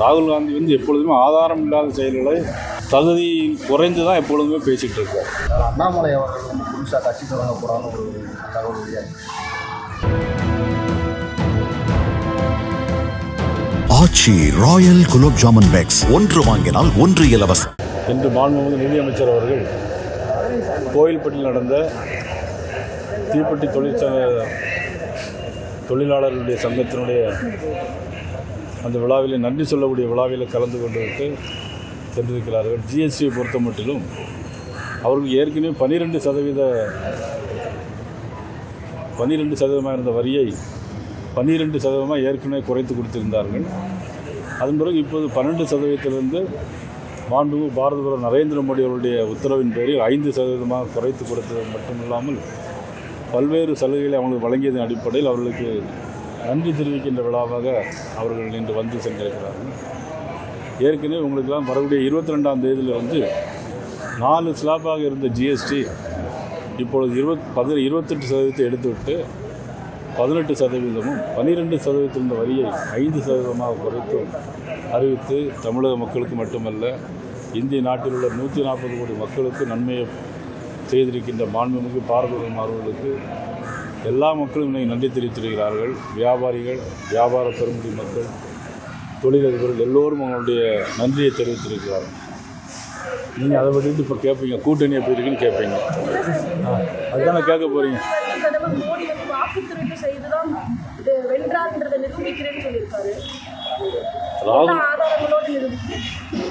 ராகுல் காந்தி வந்து எப்பொழுதுமே ஆதாரம் இல்லாத செயல்களை தகுதி குறைந்து தான் எப்பொழுதுமே பேசிகிட்டு இருக்கார். அண்ணாமலை அவர்கள் வந்து புதுசாக கட்சி தொடங்க போகிறான்னு ஒரு தகவல் ஆச்சி ராயல் குலோப் ஜாமுன் பேக்ஸ். ஒன்று வாங்கினால் ஒன்று இலவசம். இன்று மாண்புமிகு நிதியமைச்சர் அவர்கள் கோயில்பட்டியில் நடந்த தீப்பெட்டி தொழிற்சங்க தொழிலாளர்களுடைய சங்கத்தினுடைய அந்த விழாவில் நன்றி சொல்லக்கூடிய விழாவில் கலந்து கொண்டுவிட்டு சென்றிருக்கிறார்கள். ஜிஎஸ்டியை பொறுத்த மட்டிலும் அவர்கள் ஏற்கனவே பன்னிரெண்டு சதவீத பன்னிரெண்டு சதவீதமாக இருந்த வரியை பன்னிரெண்டு சதவீதமாக ஏற்கனவே குறைத்து கொடுத்திருந்தார்கள். அதன் பிறகு இப்போது பன்னெண்டு சதவீதத்திலிருந்து மாண்புமிகு பாரத பிரதமர் நரேந்திர மோடி அவருடைய உத்தரவின் பேரில் ஐந்து சதவீதமாக குறைத்து கொடுத்தது மட்டும் இல்லாமல் பல்வேறு சலுகைகளை அவங்களுக்கு வழங்கியதன் அடிப்படையில் அவர்களுக்கு நன்றி தெரிவிக்கின்ற விழாவாக அவர்கள் இன்று வந்து சென்றிருக்கிறார்கள். ஏற்கனவே உங்களுக்கெல்லாம் வரக்கூடிய இருபத்தி ரெண்டாம் தேதியில் வந்து நாலு ஸ்லாப்பாக இருந்த ஜிஎஸ்டி இப்பொழுது இருபத் பதி இருபத்தெட்டு சதவீதத்தை எடுத்துவிட்டு பதினெட்டு சதவீதமும் பன்னிரெண்டு சதவீதத்தில் இருந்த வரியை ஐந்து சதவீதமாக குறைத்து அறிவித்து தமிழக மக்களுக்கு மட்டுமல்ல இந்திய நாட்டில் உள்ள நூற்றி நாற்பது கோடி மக்களுக்கு நன்மையை செய்திருக்கின்ற மாண்புமிகு பாரத எல்லா மக்களும் இன்னைக்கு நன்றி தெரிவித்திருக்கிறார்கள். வியாபாரிகள் வியாபார பெருமுடி மக்கள் தொழிலதிபர்கள் எல்லோரும் அவங்களுடைய நன்றியை தெரிவித்திருக்கிறார்கள். நீங்கள் அதை பற்றி இப்போ கேட்பீங்க கூட்டணி எப்படி இருக்குன்னு கேட்பீங்க ஆ, அதுதானே கேட்க போகிறீங்க ராகுல்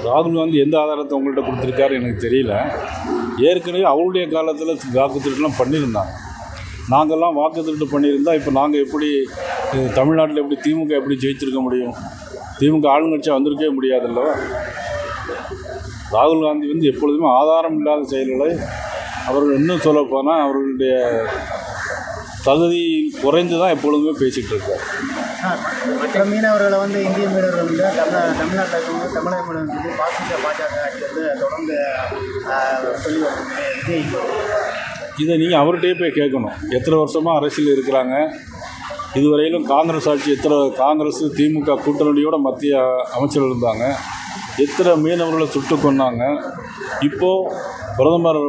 ராகுல் காந்தி எந்த ஆதாரத்தை உங்கள்கிட்ட கொடுத்துருக்காரு எனக்கு தெரியல. ஏற்கனவே அவருடைய காலத்தில் வாக்கு திருட்டுலாம் பண்ணியிருந்தாங்க. நாங்கள்லாம் வாக்கு திருட்டு பண்ணியிருந்தால் இப்போ நாங்கள் எப்படி தமிழ்நாட்டில் எப்படி திமுக எப்படி ஜெயிச்சிருக்க முடியும்? திமுக ஆளுங்கட்சியாக வந்திருக்கவே முடியாதுல்லவா ராகுல் காந்தி வந்து எப்பொழுதுமே ஆதாரம் இல்லாத செயல்களை அவர்கள் இன்னும் சொல்லப்போனால் அவர்களுடைய தகுதி குறைந்து தான் எப்பொழுதுமே பேசிகிட்டு இருக்கார். மற்ற மீனவர்களை வந்து இந்திய மீனவர்கள் வந்து தமிழ் தமிழ்நாட்டில் இருக்கவங்க தமிழக மீனவர்கள் வந்து பாசிக்க பாஜக ஆட்சி வந்து தொடர்ந்து சொல்லி வருது விஜய் இதை நீங்கள் அவர்கிட்டயே போய் கேட்கணும். எத்தனை வருஷமாக அரசியல் இருக்கிறாங்க? இதுவரையிலும் காங்கிரஸ் ஆட்சி எத்தனை காங்கிரஸ் திமுக கூட்டணியோட மத்திய அமைச்சர் இருந்தாங்க. எத்தனை மீனவர்களை சுட்டு கொன்னாங்க. இப்போது பிரதமர்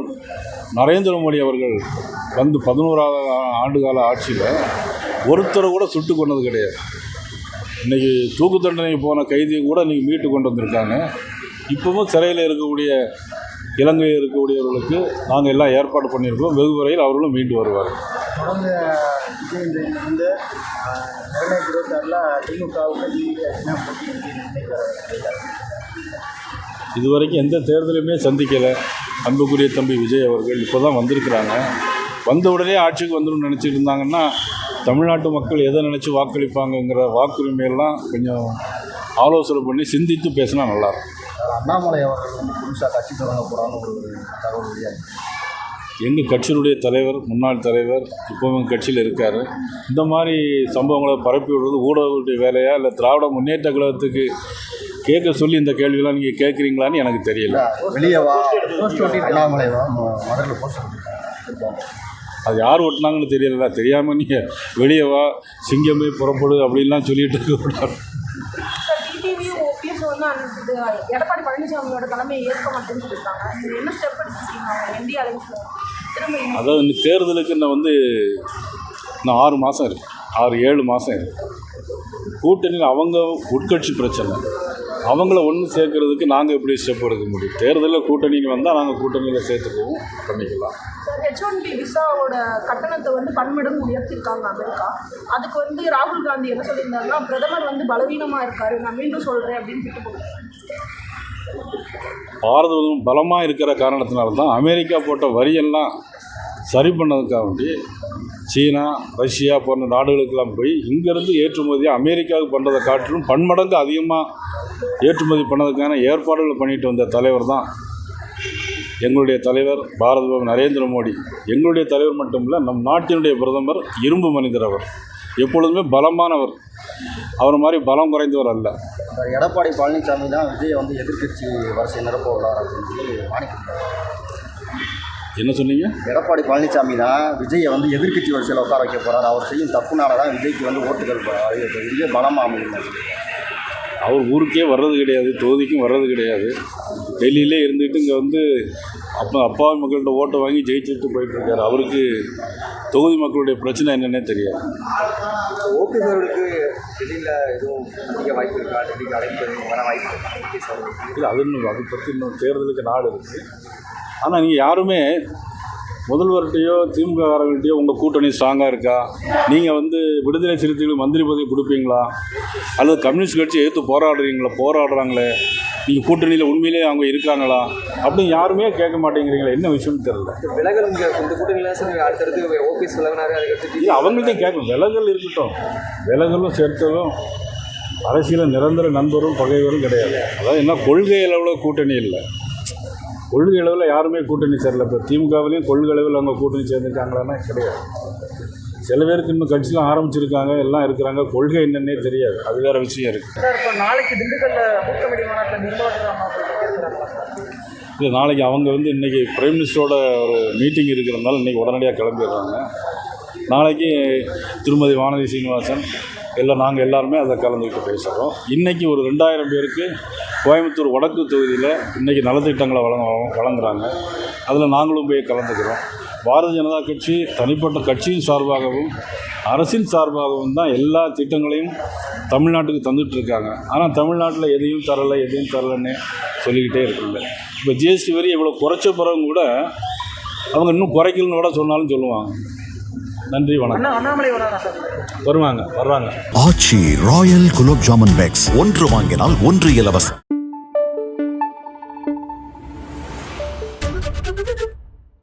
நரேந்திர மோடி அவர்கள் வந்து பதினோராவது ஆண்டு கால ஆட்சியில் ஒருத்தரை கூட சுட்டு கொன்னது கிடையாது. இன்றைக்கி தூக்கு தண்டனை போன கைதியை கூட இன்றைக்கி மீட்டு கொண்டு வந்திருக்காங்க. இப்போவும் சிறையில் இருக்கக்கூடிய இலங்கையில் இருக்கக்கூடியவர்களுக்கு நாங்கள் எல்லாம் ஏற்பாடு பண்ணியிருக்கோம் வெகு விரைவில் அவர்களும் மீண்டு வருவார்கள். தொடர்ந்து இந்த இரண்டாயிரத்தி இருபத்தாறில் திமுகவுக்கு இதுவரைக்கும் எந்த தேர்தலையுமே சந்திக்கலை. அன்புக்குரிய தம்பி விஜய் அவர்கள் இப்போ தான் வந்திருக்கிறாங்க. வந்த உடனே ஆட்சிக்கு வந்துடும் நினச்சிட்டு இருந்தாங்கன்னா தமிழ்நாட்டு மக்கள் எதை நினச்சி வாக்களிப்பாங்கங்கிற வாக்குரிமையெல்லாம் கொஞ்சம் ஆலோசனை பண்ணி சிந்தித்து பேசினா நல்லாயிருக்கும் அண்ணாமலை அவர்கள் வந்து புதுசாக கட்சி தொடங்க போகிறான்னு ஒரு தகவல் வெளியாகி. எங்கள் கட்சியினுடைய தலைவர் முன்னாள் தலைவர் இப்போவும் கட்சியில் இருக்கார். இந்த மாதிரி சம்பவங்களை பரப்பி விடுறது ஊடகங்களுடைய வேலையா இல்லை திராவிட முன்னேற்ற கழகத்துக்கு கேட்க சொல்லி இந்த கேள்வியெல்லாம் நீங்கள் கேட்குறீங்களான்னு எனக்கு தெரியல. வெளியே வா. அண்ணாமலை வா. போஸ்ட் அது யார் ஒட்டினாங்கன்னு தெரியல தெரியாமல் நீங்கள் வெளியே வா. சிங்கமே புறப்படு அப்படின்லாம் சொல்லிட்டு டிடிவியும் ஓபிஎஸ் இது எடப்பாடி பழனிசாமியோட தலைமையை ஏற்க மாட்டேன்னு சொல்லியிருக்காங்க. என்ன ஸ்டெப் எடுத்துருக்கீங்க? அவங்க இந்திய திரும்ப அதாவது இந்த தேர்தலுக்கு இன்னும் வந்து இன்னும் ஆறு மாதம் இருக்குது ஆறு ஏழு மாதம் இருக்குது கூட்டணியில் அவங்க உட்கட்சி பிரச்சனை. அவங்கள ஒன்று சேர்க்கறதுக்கு நாங்கள் எப்படி ஸ்டெப் எடுக்க முடியும்? தேர்தலில் கூட்டணிக்கு வந்தால் நாங்கள் கூட்டணியில் சேர்த்துக்குவோம். பண்ணிக்கலாம். ஹெச் ஒன் பி விசாவோட கட்டணத்தை வந்து பன்மடங்கு உயர்த்திருக்காங்க அமெரிக்கா. அதுக்கு வந்து ராகுல் காந்தி என்ன சொல்லியிருந்தாருன்னா பிரதமர் வந்து பலவீனமாக இருக்காரு. நான் மீண்டும் சொல்கிறேன் அப்படின்னு திட்டு போட்டாங்க பாரத பலமாக இருக்கிற காரணத்தினால தான் அமெரிக்கா போட்ட வரியெல்லாம் சரி பண்ணதுக்காக வேண்டி சீனா ரஷ்யா போன்ற நாடுகளுக்கெல்லாம் போய் இங்கேருந்து ஏற்றுமதியை அமெரிக்காவுக்கு பண்ணுறதை காட்டிலும் பன்மடங்கு அதிகமாக ஏற்றுமதி பண்ணதுக்கான ஏற்பாடுகளை பண்ணிட்டு வந்த தலைவர் தான் எங்களுடைய தலைவர் பாரத நரேந்திர மோடி. எங்களுடைய தலைவர் மட்டுமில்லை நம் நாட்டினுடைய பிரதமர் இரும்பு மனிதர் அவர். எப்பொழுதுமே பலமானவர். அவர் மாதிரி பலம் குறைந்தவர் அல்ல. எடப்பாடி பழனிசாமி தான் விஜய் வந்து எதிர்க்கட்சி வரிசை நிரப்ப உள்ளார் அப்படின்னு சொல்லி என்ன சொன்னீங்க? எடப்பாடி பழனிசாமி தான் விஜயை வந்து எதிர்க்கட்சி வரிசையில் உட்கார வைக்க போகிறார் அவர் செய்யும் தப்புனால தான் விஜய்க்கு வந்து ஓட்டுகள் ப- அதிகரிப்பு. இதுவே பலமாக அமையும் அவர் ஊருக்கே வர்றது கிடையாது தொகுதிக்கும் வர்றது கிடையாது. டெல்லியிலே இருந்துட்டு இங்கே வந்து அப்போ அப்பாவி மக்கள்கிட்ட ஓட்டை வாங்கி ஜெயிச்சுட்டு போயிட்டுருக்காரு. அவருக்கு தொகுதி மக்களுடைய பிரச்சனை என்னன்னே தெரியாது. ஓபிஎஸ் அவர்களுக்கு டெல்லியில் எதுவும் வாய்ப்பு இருக்கா? டெல்லிக்கு அழைப்பு வர வாய்ப்பு இல்லை அது இன்னும் அதை பற்றி இன்னும் தேர்தலுக்கு நாடு இருக்குது ஆனால் நீங்கள் யாருமே முதல்வர்கிட்டயோ திமுககாரங்கள்ட்டையோ உங்கள் கூட்டணி ஸ்ட்ராங்காக இருக்கா? நீங்கள் வந்து விடுதலை சிறுத்தைகளுக்கு மந்திரி பதவி கொடுப்பீங்களா? அல்லது கம்யூனிஸ்ட் கட்சி எதிர்த்து போராடுறீங்களா? போராடுறாங்களே. நீங்கள் கூட்டணியில் உண்மையிலேயே அவங்க இருக்காங்களா? அப்படின்னு யாருமே கேட்க மாட்டேங்கிறீங்களா. என்ன விஷயம்னு தெரியல. விலகல் இந்த கூட்டணியில் அடுத்தடுத்து ஓபிஎஸ் விலகினாரு அவங்கள்ட்டையும் கேட்கணும். விலகல் இருக்கட்டும். விலகலும் சேர்த்ததும் அரசியலில் நிரந்தர நண்பரும் பகைவரும் கிடையாது. அதாவது என்ன கொள்கை அளவில் கூட்டணி இல்லை. கொள்கை அளவில் யாருமே கூட்டணி சேரல. இப்போ திமுகவிலையும் கொள்கை அளவில் அவங்க கூட்டணி சேர்ந்துருக்காங்களான்னா கிடையாது. சில பேருக்கு இன்னும் கட்சிலாம் ஆரம்பிச்சிருக்காங்க எல்லாம் இருக்கிறாங்க. கொள்கை என்னன்னே தெரியாது. அது வேறு விஷயம் இருக்குது இப்போ நாளைக்கு இல்லை நாளைக்கு அவங்க வந்து இன்றைக்கி பிரைம் மினிஸ்டரோட ஒரு மீட்டிங் இருக்கிறதுனால இன்றைக்கி உடனடியாக கிளம்பிடுறாங்க. நாளைக்கு திருமதி வானதி சீனிவாசன் எல்லாம் நாங்கள் எல்லாருமே அதை கலந்துக்கிட்டு பேசுகிறோம் இன்றைக்கி ஒரு ரெண்டாயிரம் பேருக்கு கோயம்புத்தூர் வடக்கு தொகுதியில் இன்றைக்கி நலத்திட்டங்களை வழங்க வழங்குறாங்க. அதில் நாங்களும் போய் கலந்துக்கிறோம். பாரதிய ஜனதா கட்சி தனிப்பட்ட கட்சியின் சார்பாகவும் அரசின் சார்பாகவும் தான் எல்லா திட்டங்களையும் தமிழ்நாட்டுக்கு தந்துட்டு இருக்காங்க ஆனால் தமிழ்நாட்டில் எதையும் தரலை எதையும் தரலைன்னு சொல்லிக்கிட்டே இருக்குல்ல இப்போ ஜிஎஸ்டி வரி இவ்வளோ குறைச்ச பிறகு கூட அவங்க இன்னும் குறைக்கலன்னு கூட சொன்னாலும் சொல்லுவாங்க. நன்றி வணக்கம். அண்ணா அண்ணாமலை வராதா சார்? வருவாங்க வர்றாங்க. ஆச்சி ராயல் குலோப் ஜாமுன் பேக்ஸ் ஒன்று வாங்கினால் ஒன்று இலவசம்.